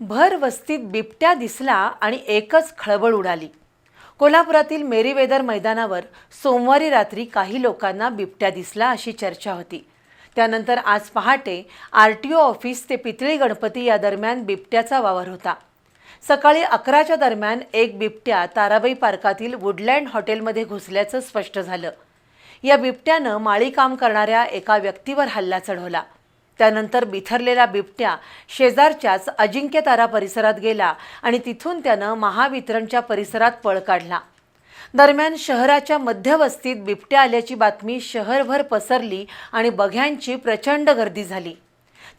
भर वस्तीत बिबट्या दिसला आणि एकच खळबळ उडाली. कोल्हापुरातील मेरीवेदर मैदानावर सोमवारी रात्री काही लोकांना बिबट्या दिसला अशी चर्चा होती. त्यानंतर आज पहाटे आर टी ओ ऑफिस ते पितळी गणपती या दरम्यान बिबट्याचा वावर होता. सकाळी अकराच्या दरम्यान एक बिबट्या ताराबाई पार्कातील वुडलँड हॉटेलमध्ये घुसल्याचं स्पष्ट झालं. या बिबट्यानं माळी काम करणाऱ्या एका व्यक्तीवर हल्ला चढवला. त्यानंतर बिथरलेला बिबट्या शेजारच्याच अजिंक्यतारा परिसरात गेला आणि तिथून त्यानं महावितरणच्या परिसरात पळ काढला. दरम्यान शहराच्या मध्यवस्तीत बिबट्या आल्याची बातमी शहरभर पसरली आणि बघ्यांची प्रचंड गर्दी झाली.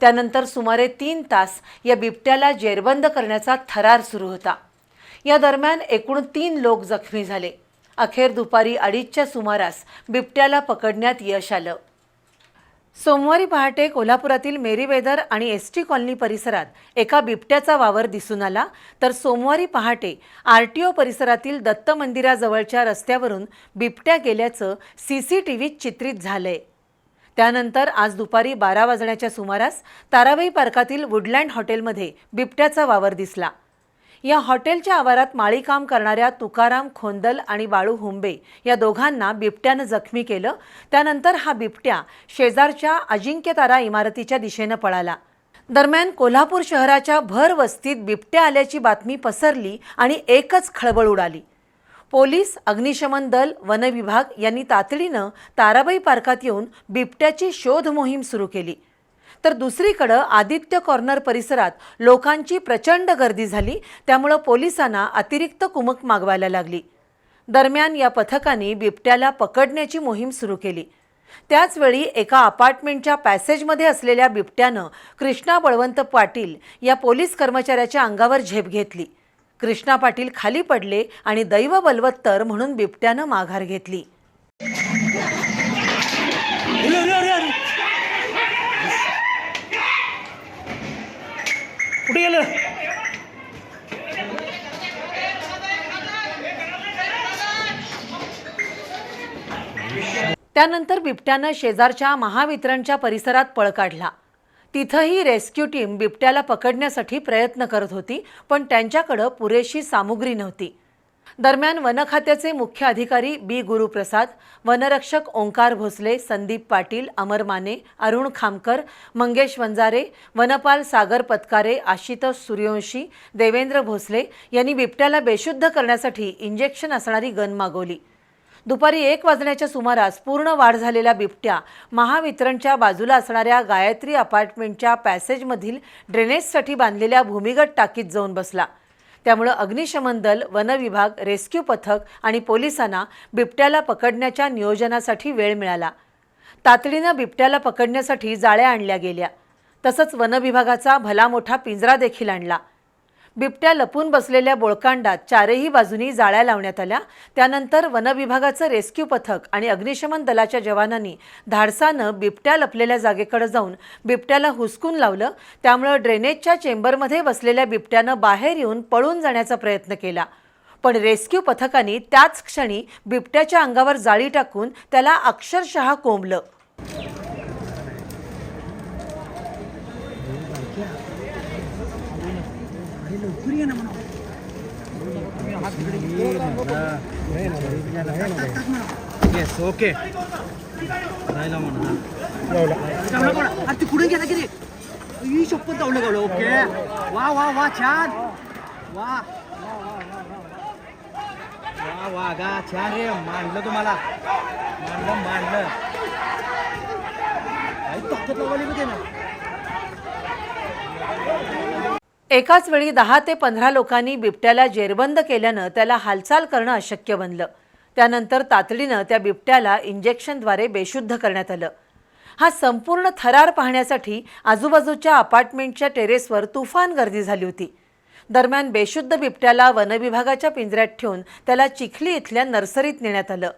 त्यानंतर सुमारे तीन तास या बिबट्याला जेरबंद करण्याचा थरार सुरू होता. या दरम्यान एकूण तीन लोक जखमी झाले. अखेर दुपारी अडीचच्या सुमारास बिबट्याला पकडण्यात यश आलं. सोमवारी पहाटे कोल्हापुरातील मेरीवेदर आणि एस टी कॉलनी परिसरात एका बिबट्याचा वावर दिसून आला. तर सोमवारी पहाटे आर टी ओ परिसरातील दत्त मंदिराजवळच्या रस्त्यावरून बिबट्या गेल्याचं सी सी टी व्हीत चित्रित झालंय. त्यानंतर आज दुपारी बारा वाजण्याच्या सुमारास ताराबाई पार्कातील वुडलँड हॉटेलमध्ये बिबट्याचा वावर दिसला. या हॉटेलच्या आवारात माळीकाम करणाऱ्या तुकाराम खोंदल आणि बाळू हुंबे या दोघांना बिबट्यानं जखमी केलं. त्यानंतर हा बिबट्या शेजारच्या अजिंक्यतारा इमारतीच्या दिशेनं पळाला. दरम्यान कोल्हापूर शहराच्या भर वस्तीत बिबट्या आल्याची बातमी पसरली आणि एकच खळबळ उडाली. पोलीस अग्निशमन दल वनविभाग यांनी तातडीनं ताराबाई पार्कात येऊन बिबट्याची शोध मोहीम सुरू केली. तर दुसरीकडं आदित्य कॉर्नर परिसरात लोकांची प्रचंड गर्दी झाली त्यामुळं पोलिसांना अतिरिक्त कुमक मागवायला लागली. दरम्यान या पथकाने बिबट्याला पकडण्याची मोहीम सुरू केली. त्याचवेळी एका अपार्टमेंटच्या पॅसेजमध्ये असलेल्या बिबट्यानं कृष्णा बळवंत पाटील या पोलीस कर्मचाऱ्याच्या अंगावर झेप घेतली. कृष्णा पाटील खाली पडले आणि दैव बलवत्तर म्हणून बिबट्यानं माघार घेतली. त्यानंतर बिबट्यानं शेजारच्या महावितरणच्या परिसरात पळ काढला. तिथंही रेस्क्यू टीम बिबट्याला पकडण्यासाठी प्रयत्न करत होती पण त्यांच्याकडं पुरेशी सामुग्री नव्हती. दरम्यान वनखात्याचे मुख्य अधिकारी बी. गुरुप्रसाद वनरक्षक ओंकार भोसले संदीप पाटील अमर माने अरुण खामकर मंगेश वंजारे वनपाल सागर पत्कारे आशितोष सूर्यवंशी देवेंद्र भोसले यांनी बिबट्याला बेशुद्ध करण्यासाठी इंजेक्शन असणारी गन मागवली. दुपारी एक वाजण्याच्या सुमारास पूर्ण वाढ झालेल्या बिबट्या महावितरणच्या बाजूला असणाऱ्या गायत्री अपार्टमेंटच्या पॅसेजमधील ड्रेनेजसाठी बांधलेल्या भूमिगत टाकीत जाऊन बसला. त्यामुळं अग्निशमन दल वनविभाग रेस्क्यू पथक आणि पोलिसांना बिबट्याला पकडण्याच्या नियोजनासाठी वेळ मिळाला. तातडीनं बिबट्याला पकडण्यासाठी जाळ्या आणल्या गेल्या. तसंच वनविभागाचा भला मोठा पिंजरा देखील आणला. बिबट्या लपून बसलेल्या बोळकांडात चारही बाजूनी जाळ्या लावण्यात आल्या. त्यानंतर वनविभागाचं रेस्क्यू पथक आणि अग्निशमन दलाच्या जवानांनी धाडसानं बिबट्या लपलेल्या जागेकडे जाऊन बिबट्याला हुसकून लावलं. त्यामुळं ड्रेनेजच्या चेंबरमध्ये बसलेल्या बिबट्यानं बाहेर येऊन पळून जाण्याचा प्रयत्न केला. पण रेस्क्यू पथकाने त्याच क्षणी बिबट्याच्या अंगावर जाळी टाकून त्याला अक्षरशः कोंबलं. येस ओके राहिला म्हणा ती कुठे गेला किती ही शपथ जाऊन गावलं ओके वा वा वा छान वा वा वा गा छान रे मांडलं तुम्हाला मांडलं मांडलं आई ताकद लावली ना एकाच वेळी दहा ते पंधरा लोकांनी बिबट्याला जेरबंद केल्यानं त्याला हालचाल करणं अशक्य बनलं. त्यानंतर तातडीनं त्या बिबट्याला इंजेक्शनद्वारे बेशुद्ध करण्यात आलं. हा संपूर्ण थरार पाहण्यासाठी आजूबाजूच्या अपार्टमेंटच्या टेरेसवर तुफान गर्दी झाली होती. दरम्यान बेशुद्ध बिबट्याला वनविभागाच्या पिंजऱ्यात ठेवून त्याला चिखली इथल्या नर्सरीत नेण्यात आलं.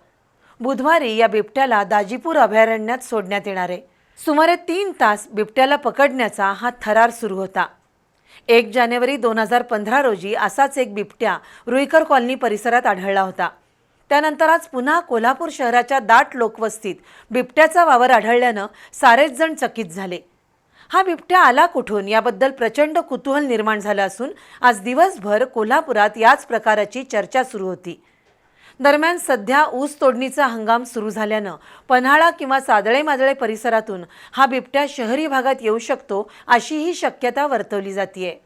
बुधवारी या बिबट्याला दाजीपूर अभयारण्यात सोडण्यात येणार. आहे सुमारे तीन तास बिबट्याला पकडण्याचा हा थरार सुरू होता. एक जानेवारी दोन हजार पंधरा रोजी असाच एक बिबट्या रुईकर कॉलनी परिसरात आढळला होता. त्यानंतर आज पुन्हा कोल्हापूर शहराच्या दाट लोकवस्तीत बिबट्याचा वावर आढळल्यानं सारेच जण चकित झाले. हा बिबट्या आला कुठून याबद्दल प्रचंड कुतूहल निर्माण झालं असून आज दिवसभर कोल्हापुरात याच प्रकाराची चर्चा सुरू होती. दरम्यान सध्या ऊस तोडणीचा हंगाम सुरू झाल्यानं पन्हाळा किंवा सादळे मादळे परिसरातून हा बिबट्या शहरी भागात येऊ शकतो अशीही शक्यता वर्तवली जाते